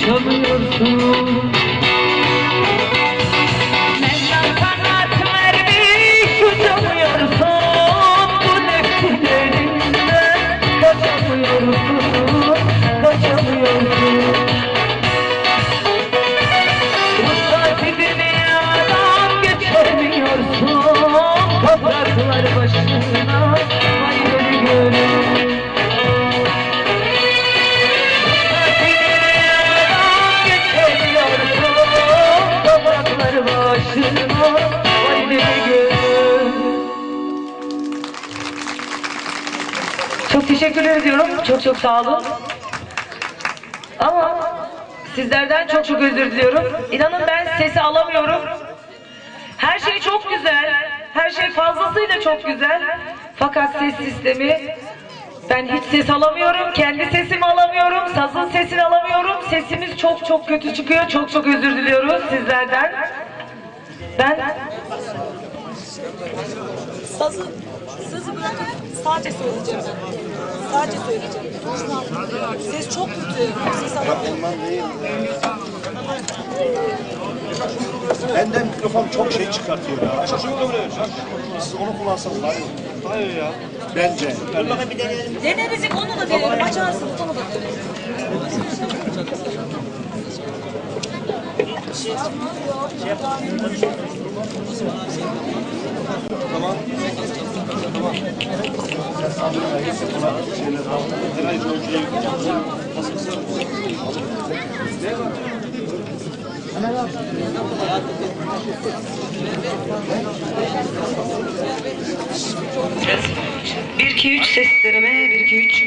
çalıyorsun Çok teşekkür ediyorum. Çok çok sağ olun. Ama sizlerden çok çok özür diliyorum. İnanın ben sesi alamıyorum. Her şey çok güzel. Her şey fazlasıyla çok güzel. Fakat ses sistemi ben hiç ses alamıyorum. Kendi sesimi alamıyorum. Sazın sesini alamıyorum. Sesimiz çok çok kötü çıkıyor. Çok çok özür diliyoruz sizlerden. Ben Sazı, sazı bırakın sadece söyleyeceğim. Sadece söyleyeceğim. Ses çok kötü. Ses alamıyorum. Benden mikrofon çok şey çıkartıyor ya. Siz onu kullansanız daha iyi olur. Hayır ya. Bence. Deneriz onu da denerim. Açarsınız onu da denerim. Bir iki üç seslerime bir iki üç.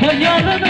Her yanını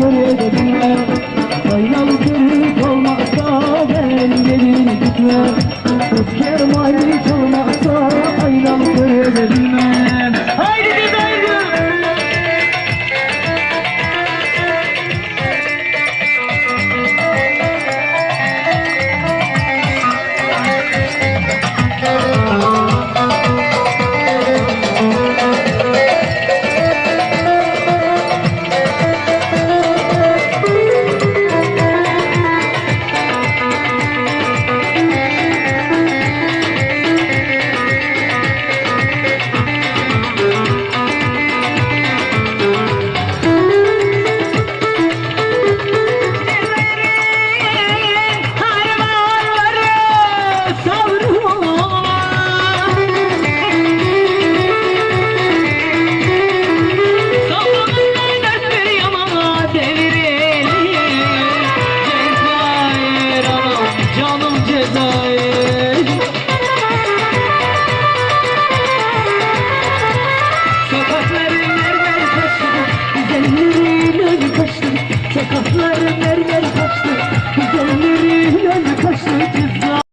Yeah.